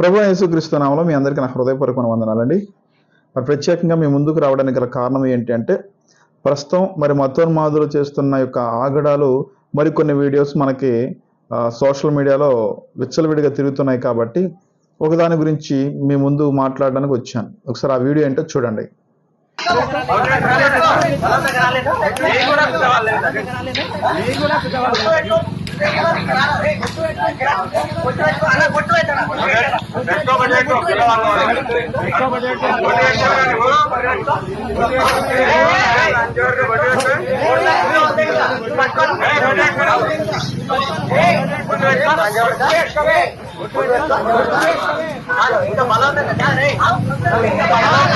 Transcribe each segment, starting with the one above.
ప్రభు యేసుక్రీస్తు నామంలో మీ అందరికీ నా హృదయపూర్వకమైన వందనాలండి. మరి ప్రత్యేకంగా మీ ముందుకు రావడానికి గల కారణం ఏంటి అంటే ప్రస్తుతం మరి మతోన్మాదులు చేస్తున్న యొక్క ఆగడాలు మరికొన్ని వీడియోస్ మనకి సోషల్ మీడియాలో విచ్చలవిడిగా తిరుగుతున్నాయి కాబట్టి ఒకదాని గురించి మీ ముందు మాట్లాడడానికి వచ్చాను. ఒకసారి ఆ వీడియో ఏంటో చూడండి. ఇంకా బలం ఇంకా బలం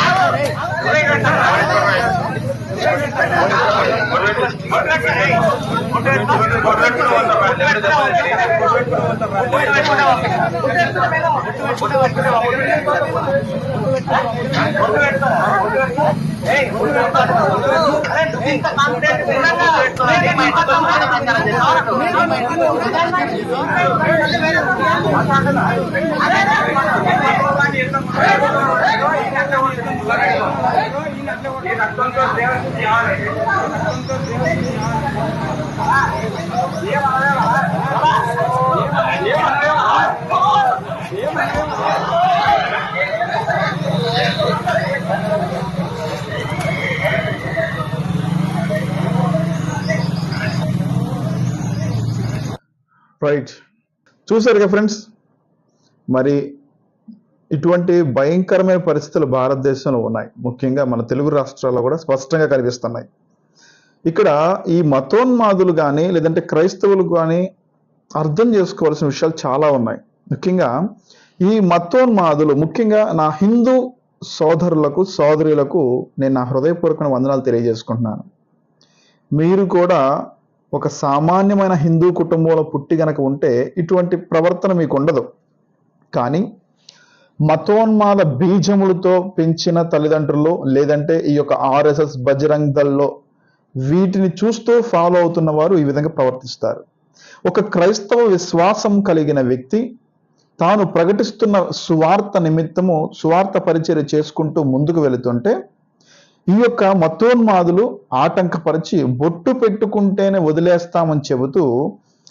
అరే రైట్ చూసారుగా ఫ్రెండ్స్ మరి ఇటువంటి భయంకరమైన పరిస్థితులు భారతదేశంలో ఉన్నాయి. ముఖ్యంగా మన తెలుగు రాష్ట్రాల్లో కూడా స్పష్టంగా కనిపిస్తున్నాయి. ఇక్కడ ఈ మతోన్మాదులు కానీ లేదంటే క్రైస్తవులు కానీ అర్థం చేసుకోవాల్సిన విషయాలు చాలా ఉన్నాయి. ముఖ్యంగా ఈ మతోన్మాదులు ముఖ్యంగా నా హిందూ సోదరులకు సోదరులకు నేను నా హృదయపూర్వకమైన వందనాలు తెలియజేసుకుంటున్నాను. మీరు కూడా ఒక సామాన్యమైన హిందూ కుటుంబంలో పుట్టి గనక ఉంటే ఇటువంటి ప్రవర్తన మీకు ఉండదు. కానీ మతోన్మాద బీజములతో పెంచిన తల్లిదండ్రులు లేదంటే ఈ యొక్క ఆర్ఎస్ఎస్ బజరంగ్ దల్లో వీటిని చూస్తూ ఫాలో అవుతున్న వారు ఈ విధంగా ప్రవర్తిస్తారు. ఒక క్రైస్తవ విశ్వాసం కలిగిన వ్యక్తి తాను ప్రకటిస్తున్న సువార్త నిమిత్తము సువార్త పరిచర్య చేసుకుంటూ ముందుకు వెళుతుంటే ఈ యొక్క మతోన్మాదులు ఆటంకపరిచి బొట్టు పెట్టుకుంటేనే వదిలేస్తామని చెబుతూ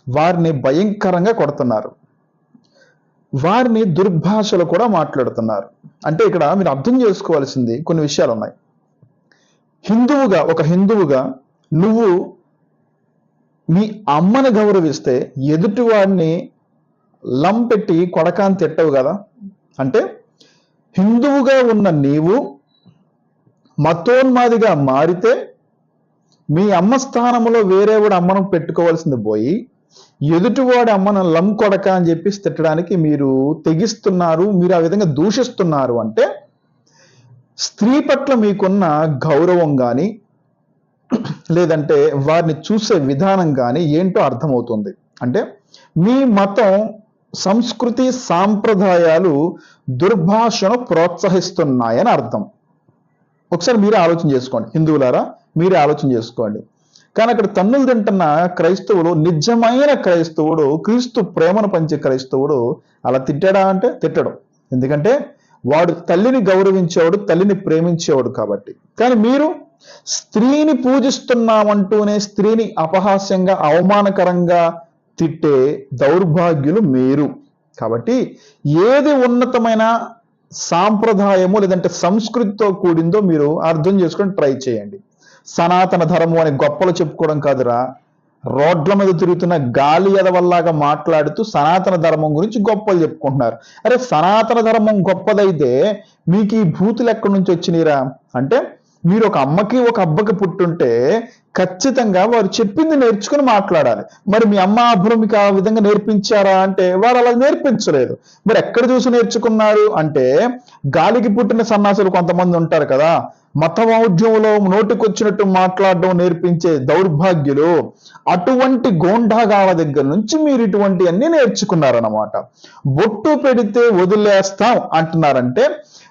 వారిని భయంకరంగా కొడుతున్నారు. వారిని దుర్భాషలు కూడా మాట్లాడుతున్నారు. అంటే ఇక్కడ మీరు అర్థం చేసుకోవాల్సింది కొన్ని విషయాలు ఉన్నాయి హిందువుగా ఒక హిందువుగా నువ్వు మీ అమ్మని గౌరవిస్తే ఎదుటివాడిని లంపెట్టి కొడకాన్ని తిట్టవు కదా. అంటే హిందువుగా ఉన్న నీవు మతోన్మాదిగా మారితే మీ అమ్మ స్థానంలో వేరేవాడు అమ్మను పెట్టుకోవాల్సింది పోయి ఎదుటివాడు అమ్మను లం కొడక అని చెప్పి తిట్టడానికి మీరు తెగిస్తున్నారు మీరు ఆ విధంగా దూషిస్తున్నారు అంటే స్త్రీ పట్ల మీకున్న గౌరవం కానీ లేదంటే వారిని చూసే విధానం కానీ ఏంటో అర్థమవుతుంది. అంటే మీ మతం సంస్కృతి సాంప్రదాయాలు దుర్భాషను ప్రోత్సహిస్తున్నాయని అర్థం. ఒకసారి మీరే ఆలోచన చేసుకోండి. హిందువులారా మీరే ఆలోచన చేసుకోండి. కానీ అక్కడ తన్నులు తింటున్న క్రైస్తవుడు నిజమైన క్రైస్తవుడు క్రీస్తు ప్రేమను పంచే క్రైస్తవుడు అలా తిట్టాడా అంటే తిట్టడు. ఎందుకంటే వాడు తల్లిని గౌరవించేవాడు తల్లిని ప్రేమించేవాడు కాబట్టి. కానీ మీరు స్త్రీని పూజిస్తున్నామంటూనే స్త్రీని అపహాస్యంగా అవమానకరంగా తిట్టే దౌర్భాగ్యులు మీరు. కాబట్టి ఏది ఉన్నతమైన సాంప్రదాయము లేదంటే సంస్కృతితో కూడిందో మీరు అర్థం చేసుకొని ట్రై చేయండి. సనాతన ధర్మం అని గొప్పలు చెప్పుకోవడం కాదురా. రోడ్ల మీద తిరుగుతున్న గాలి ఎదవల్లాగా మాట్లాడుతూ సనాతన ధర్మం గురించి గొప్పలు చెప్పుకుంటున్నారు. అరే సనాతన ధర్మం గొప్పదైతే మీకు ఈ భూతులు ఎక్కడి నుంచి వచ్చినాయిరా? అంటే మీరు ఒక అమ్మకి ఒక అబ్బకి పుట్టుంటే ఖచ్చితంగా వారు చెప్పింది నేర్చుకుని మాట్లాడాలి. మరి మీ అమ్మ అబ్బులు మీకు ఆ విధంగా నేర్పించారా అంటే వారు అలా నేర్పించలేదు. మరి ఎక్కడ చూసి నేర్చుకున్నారు అంటే గాలికి పుట్టిన సన్నాసులు కొంతమంది ఉంటారు కదా మతమౌఢ్యంలో నోటికొచ్చినట్టు మాట్లాడడం నేర్పించే దౌర్భాగ్యులు అటువంటి గోండాగాల దగ్గర నుంచి మీరు ఇటువంటి అన్ని నేర్చుకున్నారన్నమాట. బొట్టు పెడితే వదిలేస్తాం అంటున్నారంటే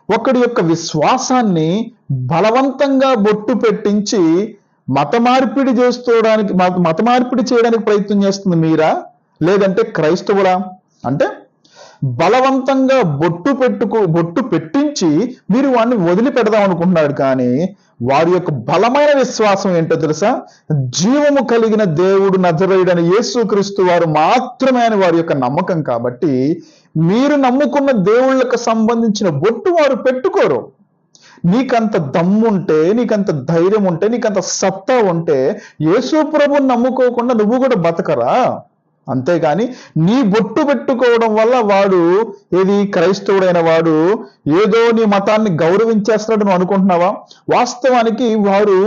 ఒకడి యొక్క విశ్వాసాన్ని బలవంతంగా బొట్టు పెట్టించి మత మార్పిడి చేసుకోవడానికి మత మార్పిడి చేయడానికి ప్రయత్నం చేస్తుంది మీరా? లేదంటే క్రైస్తవులా? అంటే బలవంతంగా బొట్టు పెట్టుకు బొట్టు పెట్టించి మీరు వాడిని వదిలిపెడదాం అనుకుంటున్నాడు కానీ వారి యొక్క బలమైన విశ్వాసం ఏంటో తెలుసా? జీవము కలిగిన దేవుడు నజరేయుడని యేసుక్రీస్తు వారు మాత్రమే అని వారి యొక్క నమ్మకం కాబట్టి మీరు నమ్ముకున్న దేవుళ్ళకు సంబంధించిన బొట్టు వారు పెట్టుకోరు. నీకంత దమ్ముంటే నీకంత ధైర్యం ఉంటే నీకంత సత్తా ఉంటే యేసు ప్రభుని నమ్ముకోకుండా నువ్వు కూడా బతకరా? అంతేకాని నీ బొట్టు పెట్టుకోవడం వల్ల వాడు ఏది క్రైస్తవుడైన వాడు ఏదో నీ మతాన్ని గౌరవించేస్తాడు నువ్వు అనుకుంటున్నావా? వాస్తవానికి వారు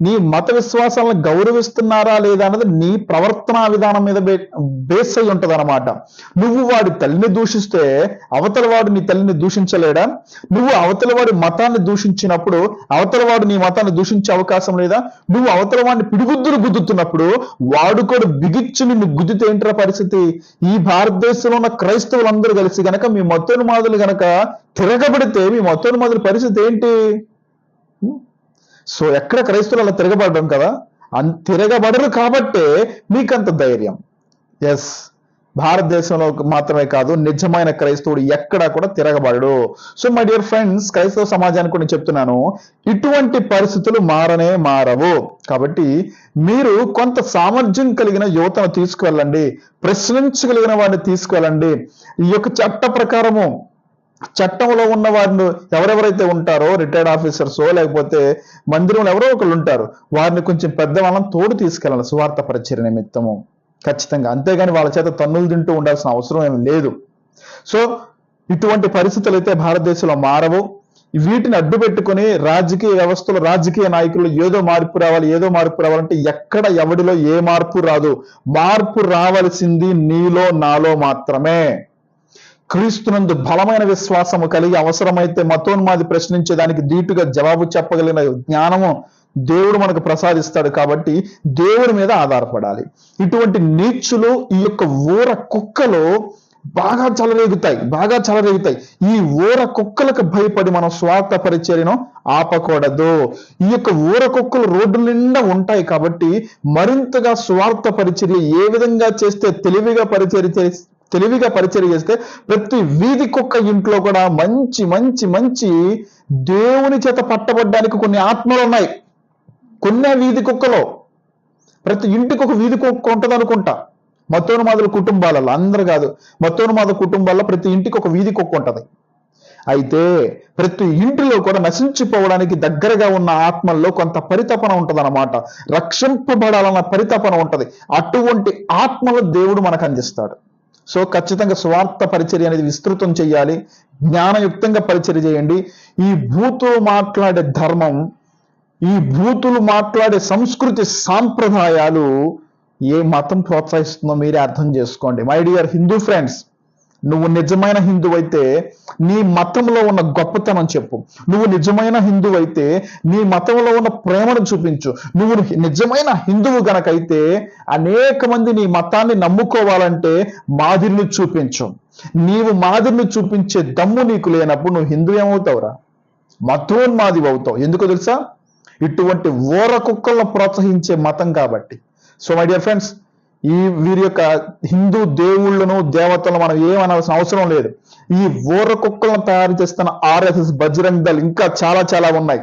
నీ మత విశ్వాసాలను గౌరవిస్తున్నారా లేదా అన్నది నీ ప్రవర్తనా విధానం మీద బే- బేస్ అయి ఉంటది నువ్వు వాడి తల్లిని దూషిస్తే అవతల వాడు నీ తల్లిని దూషించలేడా? నువ్వు అవతల వాడి మతాన్ని దూషించినప్పుడు అవతల వాడు నీ మతాన్ని దూషించే అవకాశం లేదా? నువ్వు అవతల వాడిని పిడిగుద్దులు గుద్దుతున్నప్పుడు వాడు కూడా బిగిచ్చి నిన్ను గుద్దితే ఏంట్రా పరిస్థితి? ఈ భారతదేశంలో ఉన్న క్రైస్తవులందరూ కలిసి గనక మీ మతోన్మాదులు గనక తిరగబడితే మీ మతోన్మాదుల పరిస్థితి ఏంటి? సో ఎక్కడ క్రైస్తవులు అలా తిరగబడడం కదా? అన్ తిరగబడరు కాబట్టే మీకంత ధైర్యం. ఎస్ భారతదేశంలో మాత్రమే కాదు నిజమైన క్రైస్తవుడు ఎక్కడా కూడా తిరగబడడు. సో మై డియర్ ఫ్రెండ్స్ క్రైస్తవ సమాజానికి కూడా నేను చెప్తున్నాను ఇటువంటి పరిస్థితులు మారనే మారవు. కాబట్టి మీరు కొంత సామర్థ్యం కలిగిన యువతను తీసుకువెళ్ళండి. ప్రశ్నించగలిగిన వారిని తీసుకువెళ్ళండి. ఈ యొక్క చట్ట ప్రకారము చట్టంలో ఉన్న వారిని ఎవరెవరైతే ఉంటారో రిటైర్డ్ ఆఫీసర్స్ లేకపోతే మందిరంలో ఎవరో ఒకళ్ళు ఉంటారు వారిని కొంచెం పెద్ద వాళ్ళని తోడు తీసుకెళ్ళాలి సువార్త పరిచయ నిమిత్తము. ఖచ్చితంగా. అంతేగాని వాళ్ళ చేత తన్నులు తింటూ ఉండాల్సిన అవసరం ఏమి లేదు. సో ఇటువంటి పరిస్థితులు అయితే భారతదేశంలో మారవు. వీటిని అడ్డు పెట్టుకుని రాజకీయ వ్యవస్థలో రాజకీయ నాయకులు ఏదో మార్పు రావాలి ఏదో మార్పు రావాలంటే ఎక్కడ ఎవడిలో ఏ మార్పు రాదు. మార్పు రావాల్సింది నీలో నాలో మాత్రమే. క్రీస్తునందు బలమైన విశ్వాసము కలిగి అవసరమైతే మతోన్మాది ప్రశ్నించేదానికి దీటుగా జవాబు చెప్పగలిగిన జ్ఞానము దేవుడు మనకు ప్రసాదిస్తాడు కాబట్టి దేవుడి మీద ఆధారపడాలి. ఇటువంటి నీచులు ఈ యొక్క ఊర కుక్కలు బాగా చలరేగుతాయి బాగా చలరేగుతాయి. ఈ ఊర కుక్కలకు భయపడి మనం స్వార్థ పరిచర్యను ఆపకూడదు. ఈ యొక్క ఊర కుక్కలు రోడ్డు నిండా ఉంటాయి కాబట్టి మరింతగా స్వార్థ పరిచర్య ఏ విధంగా చేస్తే తెలివిగా పరిచర్య చేసి తెలివిగా పరిచయం చేస్తే ప్రతి వీధి కుక్క ఇంట్లో కూడా మంచి మంచి మంచి దేవుని చేత పట్టబడ్డానికి కొన్ని ఆత్మలు ఉన్నాయి. కొన్ని వీధి కుక్కలో. ప్రతి ఇంటికి ఒక వీధి కుక్క ఉంటుంది అనుకుంటా. మత్తోనుమాదుల కుటుంబాలలో అందరు కాదు. మత్తోనుమాద కుటుంబాల్లో ప్రతి ఇంటికి ఒక వీధి కుక్క ఉంటుంది. అయితే ప్రతి ఇంటిలో కూడా నశించిపోవడానికి దగ్గరగా ఉన్న ఆత్మల్లో కొంత పరితపన ఉంటదన్నమాట. రక్షింపబడాలన్న పరితపన ఉంటది. అటువంటి ఆత్మలు దేవుడు మనకు అందిస్తాడు. సో ఖచ్చితంగా స్వార్థ పరిచర్య అనేది విస్తృతం చేయాలి. జ్ఞానయుక్తంగా పరిచర్య చేయండి. ఈ భూతులు మాట్లాడే ధర్మం ఈ భూతులు మాట్లాడే సంస్కృతి సాంప్రదాయాలు ఏ మతం ప్రోత్సహిస్తుందో మీరే అర్థం చేసుకోండి. మై డియర్ హిందూ ఫ్రెండ్స్ నువ్వు నిజమైన హిందువు అయితే నీ మతంలో ఉన్న గొప్పతనం చెప్పు. నువ్వు నిజమైన హిందువు అయితే నీ మతంలో ఉన్న ప్రేమను చూపించు. నువ్వు నిజమైన హిందువు గనకైతే అనేక మంది నీ మతాన్ని నమ్ముకోవాలంటే మాదిరిని చూపించు. నీవు మాదిరిని చూపించే దమ్ము నీకు లేనప్పుడు నువ్వు హిందూ ఏమవుతావురా? మతోన్మాది అవుతావు. ఎందుకు తెలుసా? ఇటువంటి ఓర కుక్కలను ప్రోత్సహించే మతం కాబట్టి. సో మై డియర్ ఫ్రెండ్స్ ఈ వీరి యొక్క హిందూ దేవుళ్ళను దేవతలను మనం ఏమనాల్సిన అవసరం లేదు. ఈ ఓర కుక్కలను తయారు చేస్తున్న ఆర్ఎస్ఎస్ బజరంగ్ దళ్ ఇంకా చాలా చాలా ఉన్నాయి.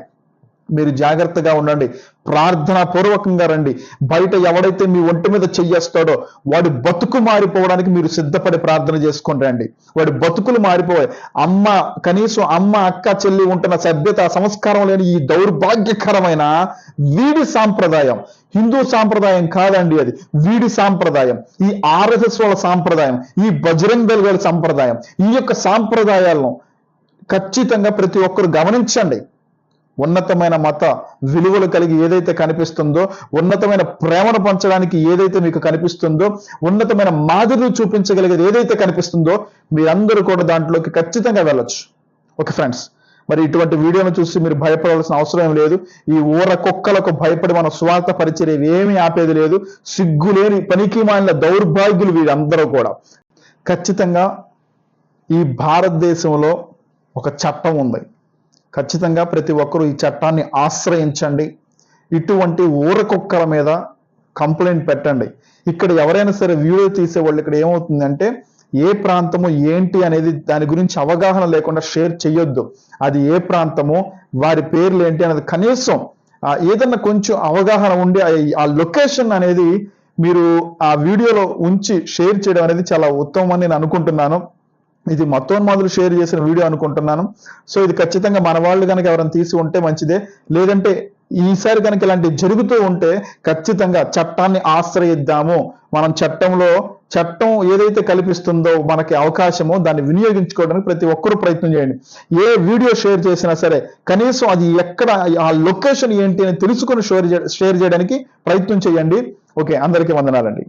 మీరు జాగ్రత్తగా ఉండండి. ప్రార్థన పూర్వకంగా రండి. బయట ఎవడైతే మీ ఒంటి మీద చెయ్యేస్తాడో వాడి బతుకు మారిపోవడానికి మీరు సిద్ధపడి ప్రార్థన చేసుకొని రండి. వాడి బతుకులు మారిపోయాయి అమ్మ కనీసం అమ్మ అక్క చెల్లి ఉంటున్న సభ్యత సంస్కారం లేని ఈ దౌర్భాగ్యకరమైన వీడి సాంప్రదాయం. హిందూ సాంప్రదాయం కాదండి అది. వీడి సాంప్రదాయం. ఈ ఆర్ఎస్ఎస్ వాళ్ళ సాంప్రదాయం. ఈ బజరంగ్ దళ్ వాళ్ళ సాంప్రదాయం. ఈ యొక్క సాంప్రదాయాలను ఖచ్చితంగా ప్రతి ఒక్కరు గమనించండి. ఉన్నతమైన మత విలువలు కలిగి ఏదైతే కనిపిస్తుందో ఉన్నతమైన ప్రేమను పంచడానికి ఏదైతే మీకు కనిపిస్తుందో ఉన్నతమైన మాదిరిని చూపించగలిగేది ఏదైతే కనిపిస్తుందో మీరందరూ కూడా దాంట్లోకి ఖచ్చితంగా వెళ్ళొచ్చు. ఓకే ఫ్రెండ్స్ మరి ఇటువంటి వీడియోను చూసి మీరు భయపడవలసిన అవసరం లేదు. ఈ ఊర కుక్కలకు భయపడి మన స్వార్థ పరిచర్య ఏమీ ఆపేది లేదు. సిగ్గులేని పనికి మాలిన దౌర్భాగ్యులు వీరందరూ కూడా. ఖచ్చితంగా ఈ భారతదేశంలో ఒక చట్టం ఉంది. ఖచ్చితంగా ప్రతి ఒక్కరూ ఈ చట్టాన్ని ఆశ్రయించండి. ఇటువంటి ఊర కుక్కల మీద కంప్లైంట్ పెట్టండి. ఇక్కడ ఎవరైనా సరే వీడియో తీసే వాళ్ళు ఇక్కడ ఏమవుతుందంటే ఏ ప్రాంతము ఏంటి అనేది దాని గురించి అవగాహన లేకుండా షేర్ చేయొద్దు. అది ఏ ప్రాంతము వారి పేర్లు ఏంటి అనేది కనీసం ఏదన్నా కొంచెం అవగాహన ఉండి ఆ- ఆ లొకేషన్ అనేది మీరు ఆ వీడియోలో ఉంచి షేర్ చేయడం అనేది చాలా ఉత్తమం అని నేను అనుకుంటున్నాను. ఇది మతోన్మాదులు షేర్ చేసిన వీడియో అనుకుంటున్నాను. సో ఇది ఖచ్చితంగా మన వాళ్ళు కనుక ఎవరైనా తీసి ఉంటే మంచిదే. లేదంటే ఈసారి కనుక ఇలాంటి జరుగుతూ ఉంటే ఖచ్చితంగా చట్టాన్ని ఆశ్రయిద్దాము. మనం చట్టంలో చట్టం ఏదైతే కల్పిస్తుందో మనకి అవకాశమో దాన్ని వినియోగించుకోవడానికి ప్రతి ఒక్కరూ ప్రయత్నం చేయండి. ఏ వీడియో షేర్ చేసినా సరే కనీసం అది ఎక్కడ ఆ లొకేషన్ ఏంటి అని తెలుసుకొని షేర్ షేర్ చేయడానికి ప్రయత్నం చేయండి. ఓకే అందరికీ వందనాలండి.